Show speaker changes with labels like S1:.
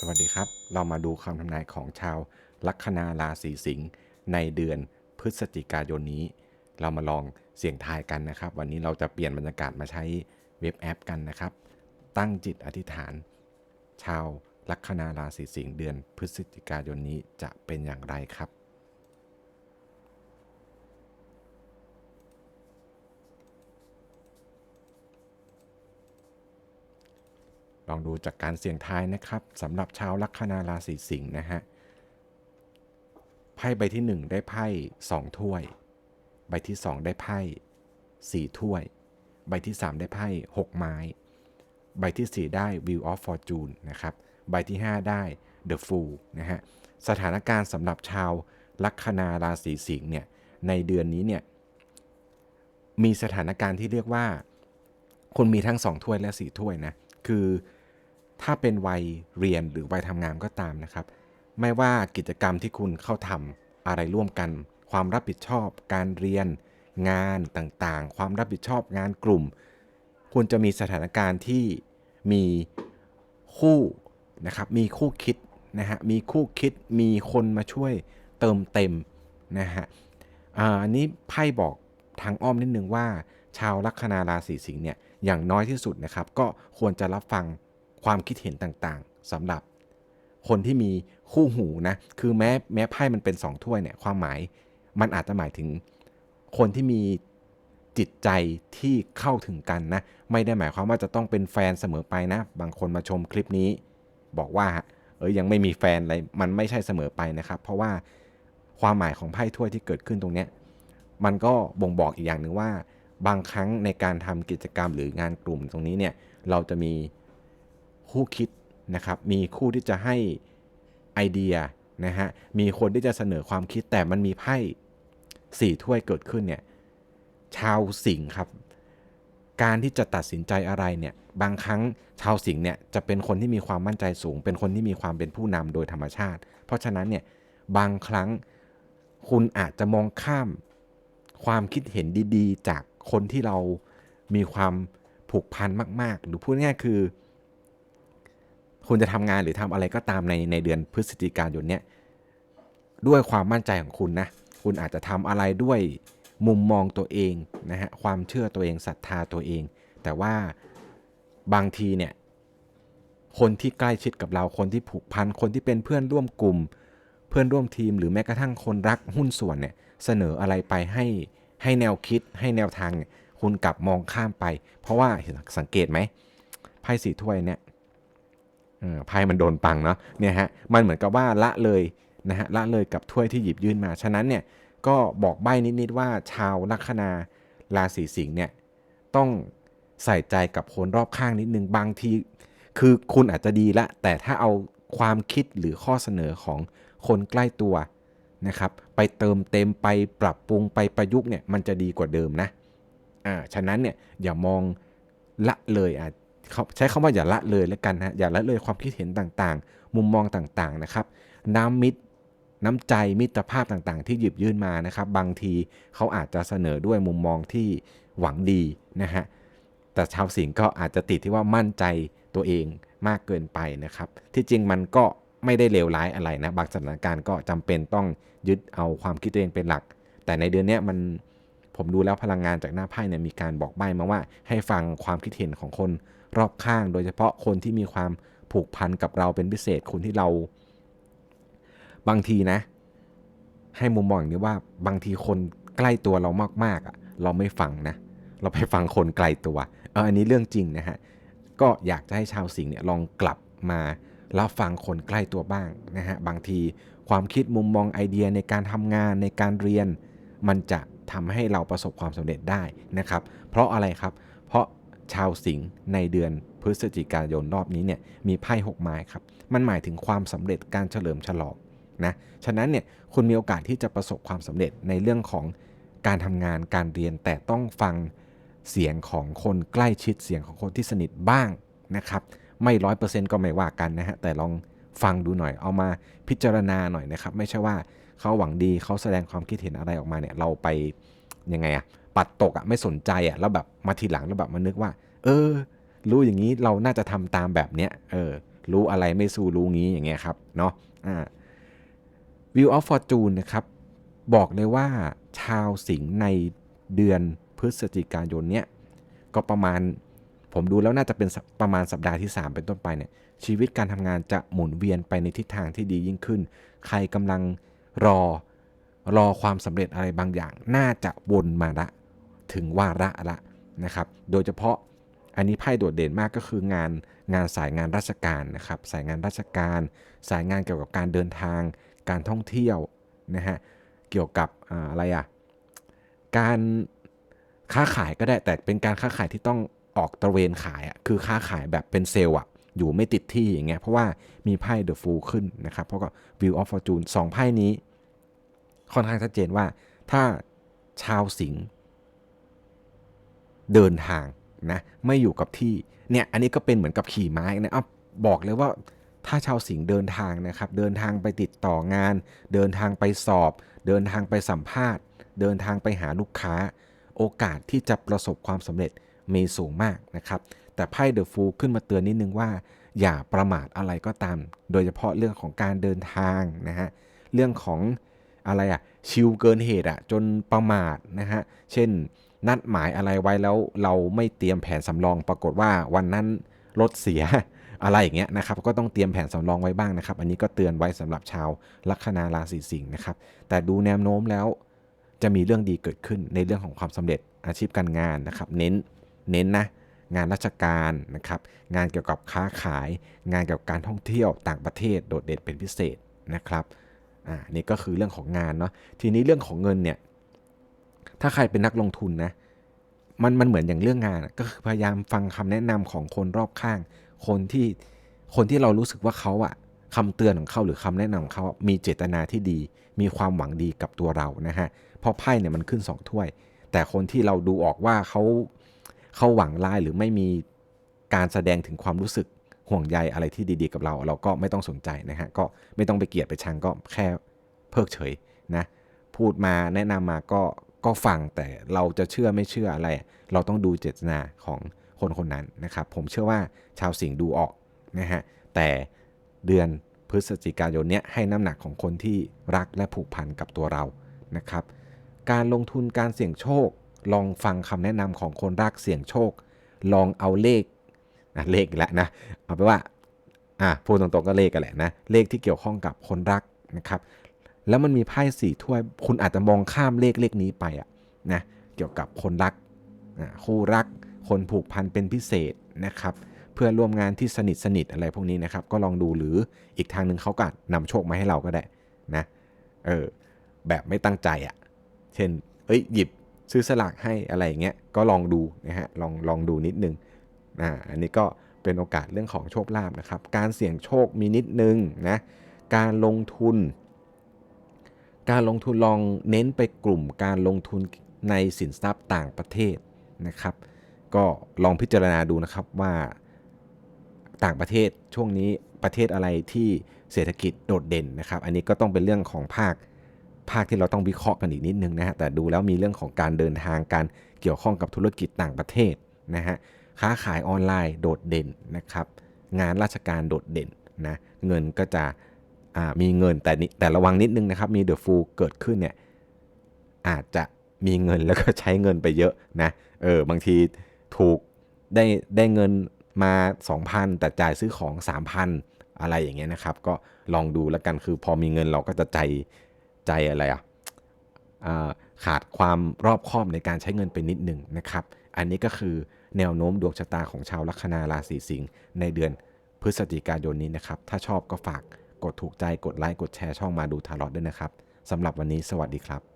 S1: สวัสดีครับ เรามาดูคำทำนายของชาวลัคนาราศีสิงห์ในเดือนพฤศจิกายนนี้ เรามาลองเสี่ยงทายกันนะครับ วันนี้เราจะเปลี่ยนบรรยากาศมาใช้เว็บแอปกันนะครับ ตั้งจิตอธิษฐาน ชาวลัคนาราศีสิงห์เดือนพฤศจิกายนนี้จะเป็นอย่างไรครับ ลองดูจากการเสี่ยงทายนะครับสำหรับชาวลัคนาราศีสิงห์นะฮะไพ่ใบที่ 1 ได้ไพ่2ถ้วย ใบที่ 2 ได้ไพ่4ถ้วย ใบที่ 3 ได้ไพ่6 ไม้ ใบที่ 4 ได้ Wheel of Fortune นะครับ ใบที่ 5 ได้ The Fool นะฮะ สถานการณ์สำหรับชาวลัคนาราศีสิงห์เนี่ย ในเดือนนี้เนี่ย มีสถานการณ์ที่เรียกว่า คุณมีทั้ง 2 ถ้วยและ 4 ถ้วยนะ คือ ถ้าเป็นวัยเรียนหรือวัยทำงานก็ตามนะครับ ไม่ว่ากิจกรรมที่คุณเข้าทำอะไรร่วมกัน ความรับผิดชอบ การเรียน งานต่างๆ ความรับผิดชอบงานกลุ่ม คุณจะมีสถานการณ์ที่มีคู่นะครับมีคู่คิดนะฮะมีคู่คิดมีคนมาช่วยเติมเต็มนะฮะอันนี้ไพ่บอกทางอ้อมนิดนึงว่า ชาวลัคนาราศีสิงห์เนี่ยอย่างน้อยที่สุดนะครับ ก็ควรจะรับฟัง ความคิดเห็นต่างๆสำหรับคนที่มีคู่หูนะ คือแม้แม้ไพ่มันเป็น2ถ้วยเนี่ยความหมายมันอาจจะหมายถึงคนที่มีจิตใจที่เข้าถึงกันนะ ไม่ได้หมายความว่าจะต้องเป็นแฟนเสมอไปนะ บางคนมาชมคลิปนี้ บอกว่าเออยังไม่มีแฟนอะไรมันไม่ใช่เสมอไปนะครับ เพราะว่าความหมายของไพ่ถ้วยที่เกิดขึ้นตรงเนี้ยมันก็บ่งบอกอีกอย่างหนึ่งว่า บางครั้งในการทำกิจกรรมหรืองานกลุ่มตรงนี้เนี่ยเราจะมี คู่คิดนะครับ มีคู่ที่จะให้ไอเดียนะฮะ มีคนที่จะเสนอความคิดแต่มันมีไพ่สี่ถ้วยเกิดขึ้นเนี่ย ชาวสิงห์ครับ การที่จะตัดสินใจอะไรเนี่ย บางครั้งชาวสิงห์เนี่ยจะเป็นคนที่มีความมั่นใจสูง เป็นคนที่มีความเป็นผู้นำโดยธรรมชาติ เพราะฉะนั้นเนี่ย บางครั้งคุณอาจจะมองข้ามความคิดเห็นดีๆ จากคนที่เรามีความผูกพันมาก ๆ หรือพูดง่ายๆคือ คุณจะทำงานหรือทำอะไรก็ตามในในเดือนพฤศจิกายนเนี้ยด้วยความมั่นใจของคุณนะคุณอาจจะทำอะไรด้วยมุมมองตัวเองนะฮะความเชื่อตัวเองศรัทธาตัวเอง แต่ว่าบางทีเนี่ยคนที่ใกล้ชิดกับเราคนที่ผูกพันคนที่เป็นเพื่อนร่วมกลุ่ม เพื่อนร่วมทีม หรือแม้กระทั่งคนรักหุ้นส่วนเนี่ยเสนออะไรไปให้ให้แนวคิดให้แนวทางเนี่ยคุณกลับมองข้ามไป เพราะว่าสังเกตไหมไพ่สีถ้วยเนี่ย ไพ่มันโดนปังเนาะเนี่ยฮะมันเหมือนกับว่าละเลยนะฮะละเลยกับถ้วยที่หยิบยื่นมา ฉะนั้นเนี่ยก็บอกใบ้นิดๆว่าชาวลัคนาราศีสิงห์เนี่ยต้องใส่ใจกับคนรอบข้างนิดนึงบางที คือคุณอาจจะดีละ แต่ถ้าเอาความคิดหรือข้อเสนอของคนใกล้ตัวนะครับ ไปเติมเต็มไปปรับปรุงไปประยุกต์เนี่ยมันจะดีกว่าเดิมนะอ่าฉะนั้นเนี่ยอย่ามองละเลยอะ ใช้คำว่าอย่าละเลยแล้วกันฮะอย่าละเลยความคิดเห็นต่างๆ มุมมองต่างๆนะครับน้ำมิตรน้ำใจมิตรภาพต่างๆ ที่หยิบยื่นมานะครับ บางทีเขาอาจจะเสนอด้วยมุมมองที่หวังดีนะฮะแต่ชาวสิงห์ก็อาจจะติดที่ว่ามั่นใจตัวเองมากเกินไปนะครับ ที่จริงมันก็ไม่ได้เลวร้ายอะไรนะบางสถานการณ์ก็จำเป็นต้องยึดเอาความคิดตัวเองเป็นหลัก แต่ในเดือนนี้มัน ผมดูแล้วพลังงานจากหน้าไพ่เนี่ยมีการบอกใบ้มาว่า ให้ฟังความคิดเห็นของคนรอบข้าง โดยเฉพาะคนที่มีความผูกพันกับเราเป็นพิเศษคนที่เรา บางทีนะ ให้มุมมองอย่างนี้ว่าบางทีคนใกล้ตัวเรามากๆอะ เราไม่ฟังนะ เราไปฟังคนไกลตัวเอออันนี้เรื่องจริงนะฮะก็อยากจะให้ชาวสิงห์เนี่ยลองกลับมารับฟังคนใกล้ตัวบ้างนะฮะบางทีความคิดมุมมองไอเดียในการทำงานในการเรียน มันจะ ทำให้เราประสบความสำเร็จได้นะครับ เพราะอะไรครับ เพราะชาวสิงห์ในเดือนพฤศจิกายนรอบนี้เนี่ยมีไพ่หกไม้ครับ มันหมายถึงความสำเร็จการเฉลิมฉลองนะ ฉะนั้นเนี่ยคุณมีโอกาสที่จะประสบความสำเร็จในเรื่องของการทำงานการเรียนแต่ต้องฟังเสียงของคนใกล้ชิดเสียงของคนที่สนิทบ้างนะครับ ไม่ร้อยเปอร์เซ็นต์ก็ไม่ว่ากันนะฮะแต่ลองฟังดูหน่อยเอามาพิจารณาหน่อยนะครับ ไม่ใช่ว่า เขาหวังดีเขาแสดงความคิดเห็นอะไรออกมาเนี่ยเราไปยังไงอะปัดตกอะไม่สนใจอะแล้วแบบมาทีหลังแล้วแบบมานึกว่า เออ รู้อย่างนี้เราน่าจะทำตามแบบเนี้ยเออรู้อะไรไม่สู้รู้งี้อย่างเงี้ยครับเนาะอ่า View of Fortune นะครับ บอกเลยว่าชาวสิงห์ในเดือนพฤศจิกายนเนี้ยก็ประมาณผมดูแล้วน่าจะเป็นปประมาณสัปดาห์ที่ 3 เป็นต้นไปเนี่ยชีวิตการทำงานจะหมุนเวียนไปในทิศทางที่ดียิ่งขึ้น ใครกำลัง รอรอความสำเร็จอะไรบางอย่าง น่าจะวนมาละ ถึงวาระละนะครับ โดยเฉพาะอันนี้ไพ่โดดเด่นมากก็คืองานงานสายงานราชการนะครับ สายงานราชการ สายงานเกี่ยวกับการเดินทาง การท่องเที่ยวนะฮะเกี่ยวกับอะไรอะการค้าขายก็ได้แต่เป็นการค้าขายที่ต้องออกตระเวนขายอะคือค้าขายแบบเป็นเซลล์อะ อยู่ไม่ติดที่อย่างเงี้ยเพราะว่ามีไพ่เดอะฟูลขึ้นนะครับ เพราะก็ View of Fortune สองไพ่นี้ ค่อนข้างชัดเจนว่าถ้าชาวสิงห์เดินทางนะไม่อยู่กับที่เนี่ยอันนี้ก็เป็นเหมือนกับขี่ม้านะอะบอกเลยว่าถ้าชาวสิงห์เดินทางนะครับ เดินทางไปติดต่องาน เดินทางไปสอบ เดินทางไปสัมภาษณ์ เดินทางไปหาลูกค้า โอกาสที่จะประสบความสำเร็จมีสูงมากนะครับ แต่ไพ่เดอะฟูขึ้นมาเตือนนิดนึงว่า อย่าประมาทอะไรก็ตาม โดยเฉพาะเรื่องของการเดินทางนะฮะเรื่องของอะไรอะชิลเกินเหตุอะจนประมาทนะฮะเช่นนัดหมายอะไรไว้แล้วเราไม่เตรียมแผนสำรอง ปรากฏว่าวันนั้นรถเสียอะไรอย่างเงี้ยนะครับก็ต้องเตรียมแผนสำรองไว้บ้างนะครับ อันนี้ก็เตือนไว้สำหรับชาวลัคนาราศีสิงห์นะครับ แต่ดูแนวโน้มแล้วจะมีเรื่องดีเกิดขึ้นในเรื่องของความสำเร็จอาชีพการงานนะครับ เน้นเน้นนะ งานราชการนะครับ งานเกี่ยวกับค้าขาย งานเกี่ยวกับการท่องเที่ยวต่างประเทศโดดเด่นเป็นพิเศษนะครับ อ่า นี่ก็คือเรื่องของงานเนาะ ทีนี้เรื่องของเงินเนี่ย ถ้าใครเป็นนักลงทุนนะ มันมันเหมือนอย่างเรื่องงานก็คือพยายามฟังคำแนะนำของคนรอบข้าง คนที่คนที่เรารู้สึกว่าเขาอะคำเตือนของเขาหรือคำแนะนำของเขา มีเจตนาที่ดี มีความหวังดีกับตัวเรานะฮะ เพราะไพ่เนี่ยมันขึ้นสองถ้วย แต่คนที่เราดูออกว่าเขา เขาหวังร้ายหรือไม่มีการแสดงถึงความรู้สึกห่วงใยอะไรที่ดีๆกับเรา เราก็ไม่ต้องสนใจนะฮะก็ไม่ต้องไปเกลียดไปชังก็แค่เพิกเฉยนะพูดมาแนะนำมาก็ก็ฟังแต่เราจะเชื่อไม่เชื่ออะไร เราต้องดูเจตนาของคนคนนั้นนะครับผมเชื่อว่าชาวสิงห์ดูออกนะฮะแต่เดือนพฤศจิกายนเนี้ยให้น้ำหนักของคนที่รักและผูกพันกับตัวเรานะครับ การลงทุนการเสี่ยงโชค ลองฟังคำแนะนำของคนรักเสี่ยงโชค ลองเอาเลขนะเลขแล้วนะเอาไปว่าอะพูดตรงๆก็เลขกันแหละนะเลขที่เกี่ยวข้องกับคนรักนะครับ แล้วมันมีไพ่สี่ถ้วย คุณอาจจะมองข้ามเลขเลขนี้ไปอะนะเกี่ยวกับคนรักอะคู่รัก คนผูกพันเป็นพิเศษนะครับ เพื่อร่วมงานที่สนิทสนิทอะไรพวกนี้นะครับ ก็ลองดูหรืออีกทางหนึ่งเขาก็อาจนำโชคมาให้เราก็ได้นะเออแบบไม่ตั้งใจอะ่ะ เช่น เอ้ยหยิบ ซื้อสลากให้อะไรอย่างเงี้ยก็ลองดูนะฮะลองลองดูนิดนึงอ่าอันนี้ก็เป็นโอกาสเรื่องของโชคลาภนะครับ การเสี่ยงโชคมีนิดนึงนะการลงทุน การลงทุนลองเน้นไปกลุ่มการลงทุนในสินทรัพย์ต่างประเทศนะครับ ก็ลองพิจารณาดูนะครับว่าต่างประเทศช่วงนี้ประเทศอะไรที่เศรษฐกิจโดดเด่นนะครับ อันนี้ก็ต้องเป็นเรื่องของภาค ภาคที่เราต้องวิเคราะห์กันอีกนิดนึงนะฮะแต่ดูแล้วมีเรื่องของการเดินทางการเกี่ยวข้องกับธุรกิจต่างประเทศนะฮะค้าขายออนไลน์โดดเด่นนะครับงานราชการโดดเด่นนะเงินก็จะมีเงินแต่แต่ระวังนิดนึงนะครับมีเดอะฟูลเกิดขึ้นเนี่ยอาจจะมีเงินแล้วก็ใช้เงินไปเยอะนะเออบางทีถูกได้ได้เงินมา 2,000 แต่จ่ายซื้อของ 3,000 อะไรอย่างเงี้ยนะครับ ก็ลองดูแล้วกันคือพอมีเงินเราก็จะใจ ใจอะไรอะขาดความรอบคอบในการใช้เงินไปนิดหนึ่งนะครับ อันนี้ก็คือแนวโน้มดวงชะตาของชาวลัคนาราศีสิงห์ในเดือนพฤศจิกายนนี้นะครับ ถ้าชอบก็ฝากกดถูกใจกดไลค์กดแชร์ช่องมาดูทารอดด้วยนะครับสำหรับวันนี้สวัสดีครับ